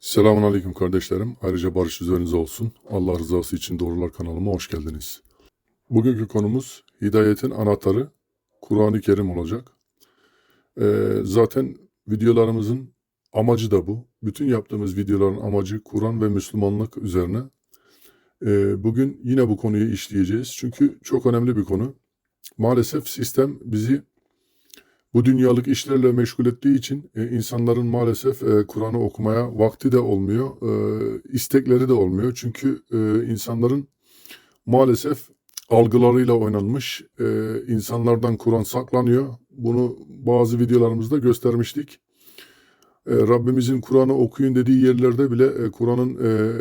Selamun Aleyküm kardeşlerim. Ayrıca barış üzerinize olsun. Allah rızası için Doğrular kanalıma hoş geldiniz. Bugünkü konumuz hidayetin anahtarı Kur'an-ı Kerim olacak. Ee, zaten videolarımızın amacı da bu. Bütün yaptığımız videoların amacı Kur'an ve Müslümanlık üzerine. Ee, bugün yine bu konuyu işleyeceğiz. Çünkü çok önemli bir konu. Maalesef sistem bizi bu dünyalık işlerle meşgul ettiği için e, insanların maalesef e, Kur'an'ı okumaya vakti de olmuyor, e, istekleri de olmuyor. Çünkü e, insanların maalesef algılarıyla oynanmış, e, insanlardan Kur'an saklanıyor. Bunu bazı videolarımızda göstermiştik. E, Rabbimizin Kur'an'ı okuyun dediği yerlerde bile e, Kur'an'ın e,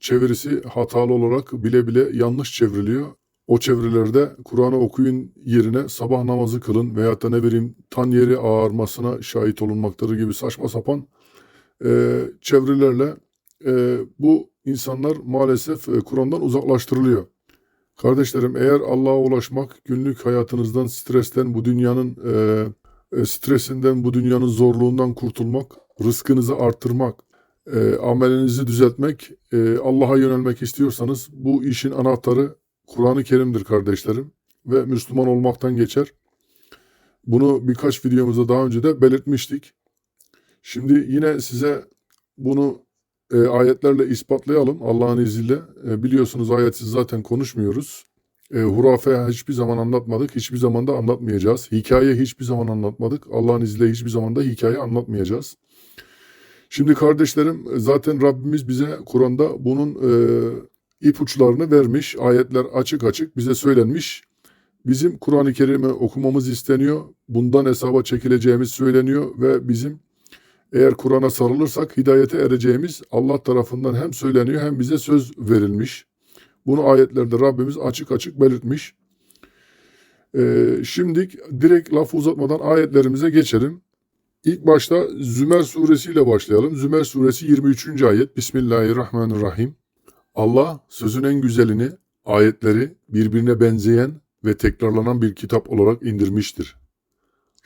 çevirisi hatalı olarak bile bile yanlış çevriliyor. O çevrelerde Kur'an'ı okuyun yerine sabah namazı kılın veyahut da ne bileyim tan yeri ağarmasına şahit olunmaktadır gibi saçma sapan e, çevrelerle e, bu insanlar maalesef e, Kur'an'dan uzaklaştırılıyor. Kardeşlerim eğer Allah'a ulaşmak, günlük hayatınızdan, stresten, bu dünyanın e, e, stresinden, bu dünyanın zorluğundan kurtulmak, rızkınızı arttırmak, e, amelinizi düzeltmek, e, Allah'a yönelmek istiyorsanız bu işin anahtarı Kur'an-ı Kerim'dir kardeşlerim ve Müslüman olmaktan geçer. Bunu birkaç videomuzda daha önce de belirtmiştik. Şimdi yine size bunu e, ayetlerle ispatlayalım Allah'ın izniyle. E, biliyorsunuz ayetsiz zaten konuşmuyoruz. E, hurafe hiçbir zaman anlatmadık, hiçbir zaman da anlatmayacağız. Hikaye hiçbir zaman anlatmadık. Allah'ın izniyle hiçbir zaman da hikaye anlatmayacağız. Şimdi kardeşlerim zaten Rabbimiz bize Kur'an'da bunun e, ipuçlarını vermiş. Ayetler açık açık bize söylenmiş. Bizim Kur'an-ı Kerim'i okumamız isteniyor. Bundan hesaba çekileceğimiz söyleniyor ve bizim eğer Kur'an'a sarılırsak hidayete ereceğimiz Allah tarafından hem söyleniyor hem bize söz verilmiş. Bunu ayetlerde Rabbimiz açık açık belirtmiş. Ee, şimdi direkt lafı uzatmadan ayetlerimize geçelim. İlk başta Zümer suresiyle başlayalım. Zümer suresi 23. ayet. Bismillahirrahmanirrahim. Allah sözün en güzelini, ayetleri birbirine benzeyen ve tekrarlanan bir kitap olarak indirmiştir.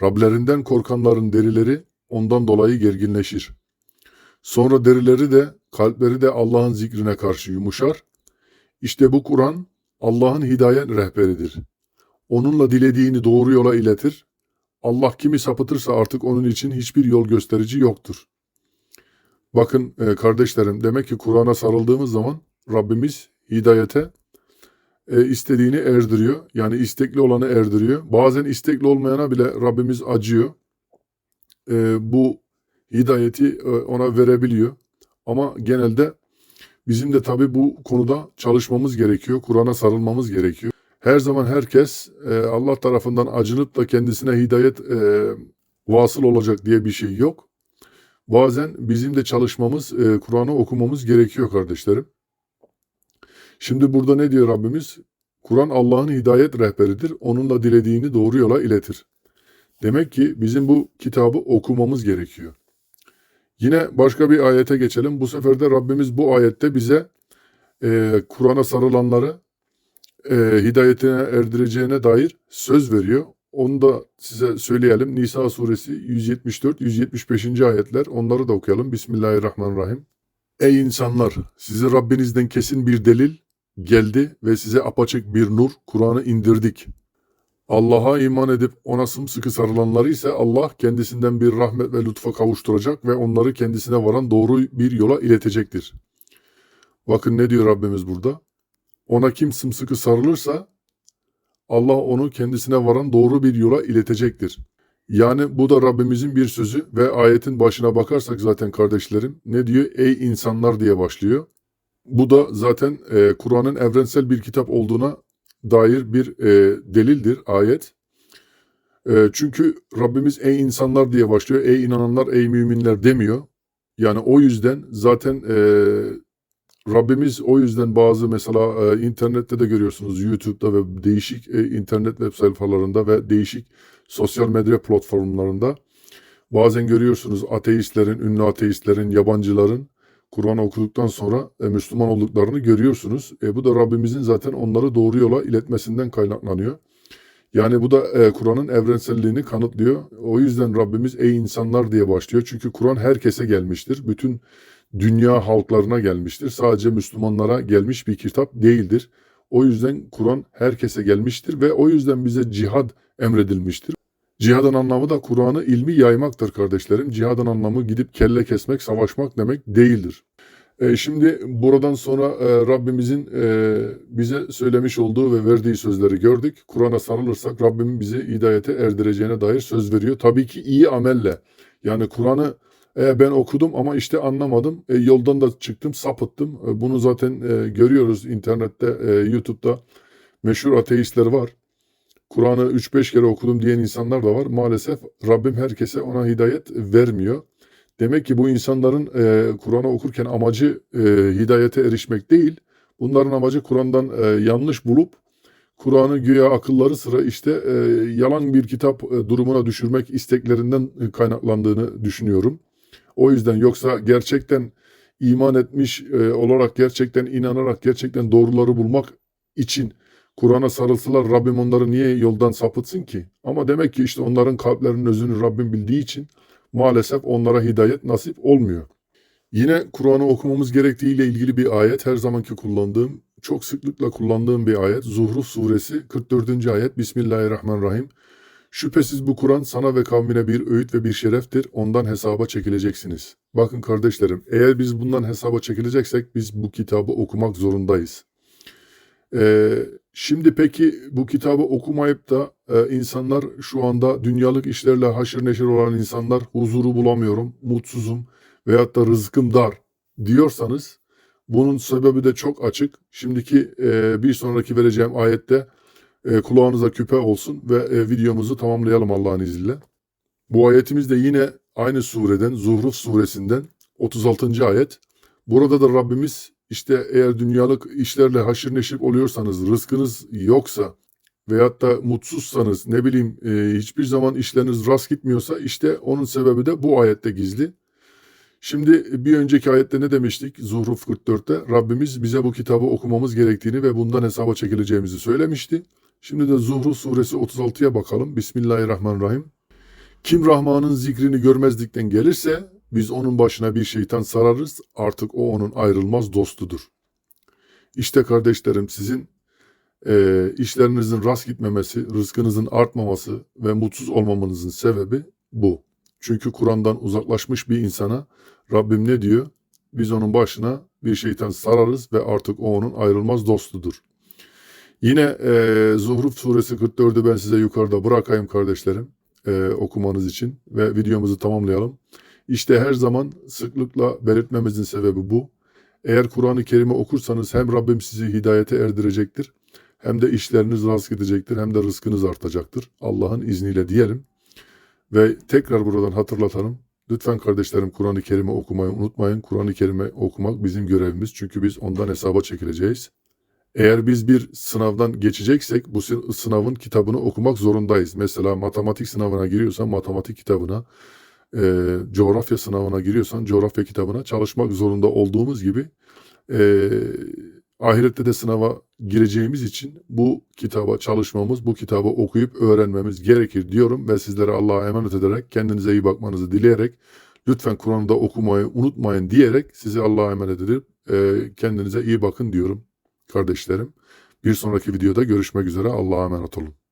Rablerinden korkanların derileri ondan dolayı gerginleşir. Sonra derileri de, kalpleri de Allah'ın zikrine karşı yumuşar. İşte bu Kur'an Allah'ın hidayet rehberidir. Onunla dilediğini doğru yola iletir. Allah kimi sapıtırsa artık onun için hiçbir yol gösterici yoktur. Bakın e, kardeşlerim demek ki Kur'an'a sarıldığımız zaman Rabbimiz hidayete e, istediğini erdiriyor. Yani istekli olanı erdiriyor. Bazen istekli olmayana bile Rabbimiz acıyor. E, bu hidayeti e, ona verebiliyor. Ama genelde bizim de tabii bu konuda çalışmamız gerekiyor. Kur'an'a sarılmamız gerekiyor. Her zaman herkes e, Allah tarafından acınıp da kendisine hidayet e, vasıl olacak diye bir şey yok. Bazen bizim de çalışmamız, e, Kur'an'ı okumamız gerekiyor kardeşlerim. Şimdi burada ne diyor Rabbimiz? Kur'an Allah'ın hidayet rehberidir. Onunla dilediğini doğru yola iletir. Demek ki bizim bu kitabı okumamız gerekiyor. Yine başka bir ayete geçelim. Bu sefer de Rabbimiz bu ayette bize e, Kur'an'a sarılanları e, hidayetine erdireceğine dair söz veriyor. Onu da size söyleyelim. Nisa suresi 174-175. ayetler. Onları da okuyalım. Bismillahirrahmanirrahim. Ey insanlar! Sizi Rabbinizden kesin bir delil geldi ve size apaçık bir nur, Kur'an'ı indirdik. Allah'a iman edip ona sımsıkı sarılanları ise Allah kendisinden bir rahmet ve lütfa kavuşturacak ve onları kendisine varan doğru bir yola iletecektir. Bakın ne diyor Rabbimiz burada? Ona kim sımsıkı sarılırsa Allah onu kendisine varan doğru bir yola iletecektir. Yani bu da Rabbimizin bir sözü ve ayetin başına bakarsak zaten kardeşlerim ne diyor? Ey insanlar diye başlıyor. Bu da zaten e, Kur'an'ın evrensel bir kitap olduğuna dair bir e, delildir ayet. E, çünkü Rabbimiz ey insanlar diye başlıyor. Ey inananlar, ey müminler demiyor. Yani o yüzden zaten e, Rabbimiz o yüzden bazı mesela e, internette de görüyorsunuz YouTube'da ve değişik e, internet web sayfalarında ve değişik sosyal medya platformlarında bazen görüyorsunuz ateistlerin, ünlü ateistlerin, yabancıların Kur'an okuduktan sonra e, Müslüman olduklarını görüyorsunuz. E, bu da Rabbimizin zaten onları doğru yola iletmesinden kaynaklanıyor. Yani bu da e, Kur'an'ın evrenselliğini kanıtlıyor. O yüzden Rabbimiz ey insanlar diye başlıyor. Çünkü Kur'an herkese gelmiştir. Bütün dünya halklarına gelmiştir. Sadece Müslümanlara gelmiş bir kitap değildir. O yüzden Kur'an herkese gelmiştir ve o yüzden bize cihad emredilmiştir. Cihadın anlamı da Kur'an'ı ilmi yaymaktır kardeşlerim. Cihadın anlamı gidip kelle kesmek, savaşmak demek değildir. E, şimdi buradan sonra e, Rabbimizin e, bize söylemiş olduğu ve verdiği sözleri gördük. Kur'an'a sarılırsak Rabbim bizi hidayete erdireceğine dair söz veriyor. Tabii ki iyi amelle. Yani Kur'an'ı e, ben okudum ama işte anlamadım. E, yoldan da çıktım, sapıttım. E, bunu zaten e, görüyoruz internette, e, YouTube'da meşhur ateistler var. Kur'an'ı 3-5 kere okudum diyen insanlar da var. Maalesef Rabbim herkese ona hidayet vermiyor. Demek ki bu insanların e, Kur'an'ı okurken amacı e, hidayete erişmek değil. Bunların amacı Kur'an'dan e, yanlış bulup Kur'an'ı güya akılları sıra işte e, yalan bir kitap e, durumuna düşürmek isteklerinden e, kaynaklandığını düşünüyorum. O yüzden yoksa gerçekten iman etmiş e, olarak gerçekten inanarak gerçekten doğruları bulmak için Kur'an'a sarılsalar Rabbim onları niye yoldan sapıtsın ki? Ama demek ki işte onların kalplerinin özünü Rabbim bildiği için maalesef onlara hidayet nasip olmuyor. Yine Kur'an'ı okumamız gerektiğiyle ilgili bir ayet her zamanki kullandığım, çok sıklıkla kullandığım bir ayet. Zuhruf suresi 44. ayet Bismillahirrahmanirrahim. Şüphesiz bu Kur'an sana ve kavmine bir öğüt ve bir şereftir. Ondan hesaba çekileceksiniz. Bakın kardeşlerim, eğer biz bundan hesaba çekileceksek biz bu kitabı okumak zorundayız. Ee, şimdi peki bu kitabı okumayıp da e, insanlar şu anda dünyalık işlerle haşır neşir olan insanlar huzuru bulamıyorum, mutsuzum veyahut da rızkım dar diyorsanız bunun sebebi de çok açık. Şimdiki e, bir sonraki vereceğim ayette e, kulağınıza küpe olsun ve e, videomuzu tamamlayalım Allah'ın izniyle. Bu ayetimiz de yine aynı sureden Zuhruf suresinden 36. ayet. Burada da Rabbimiz işte eğer dünyalık işlerle haşır neşir oluyorsanız, rızkınız yoksa veyahut da mutsuzsanız, ne bileyim e, hiçbir zaman işleriniz rast gitmiyorsa işte onun sebebi de bu ayette gizli. Şimdi bir önceki ayette ne demiştik? Zuhruf 44'te Rabbimiz bize bu kitabı okumamız gerektiğini ve bundan hesaba çekileceğimizi söylemişti. Şimdi de Zuhruf suresi 36'ya bakalım. Bismillahirrahmanirrahim. Kim Rahman'ın zikrini görmezlikten gelirse biz onun başına bir şeytan sararız, artık o onun ayrılmaz dostudur. İşte kardeşlerim sizin e, işlerinizin rast gitmemesi, rızkınızın artmaması ve mutsuz olmamanızın sebebi bu. Çünkü Kur'an'dan uzaklaşmış bir insana Rabbim ne diyor? Biz onun başına bir şeytan sararız ve artık o onun ayrılmaz dostudur. Yine e, Zuhruf suresi 44'ü ben size yukarıda bırakayım kardeşlerim e, okumanız için ve videomuzu tamamlayalım. İşte her zaman sıklıkla belirtmemizin sebebi bu. Eğer Kur'an-ı Kerim'i okursanız hem Rabbim sizi hidayete erdirecektir, hem de işleriniz rast gidecektir, hem de rızkınız artacaktır. Allah'ın izniyle diyelim. Ve tekrar buradan hatırlatalım. Lütfen kardeşlerim Kur'an-ı Kerim'i okumayı unutmayın. Kur'an-ı Kerim'i okumak bizim görevimiz. Çünkü biz ondan hesaba çekileceğiz. Eğer biz bir sınavdan geçeceksek bu sınavın kitabını okumak zorundayız. Mesela matematik sınavına giriyorsan matematik kitabına, e, coğrafya sınavına giriyorsan coğrafya kitabına çalışmak zorunda olduğumuz gibi e, ahirette de sınava gireceğimiz için bu kitaba çalışmamız, bu kitabı okuyup öğrenmemiz gerekir diyorum ve sizlere Allah'a emanet ederek kendinize iyi bakmanızı dileyerek lütfen Kur'an'da okumayı unutmayın diyerek sizi Allah'a emanet edip e, kendinize iyi bakın diyorum kardeşlerim. Bir sonraki videoda görüşmek üzere Allah'a emanet olun.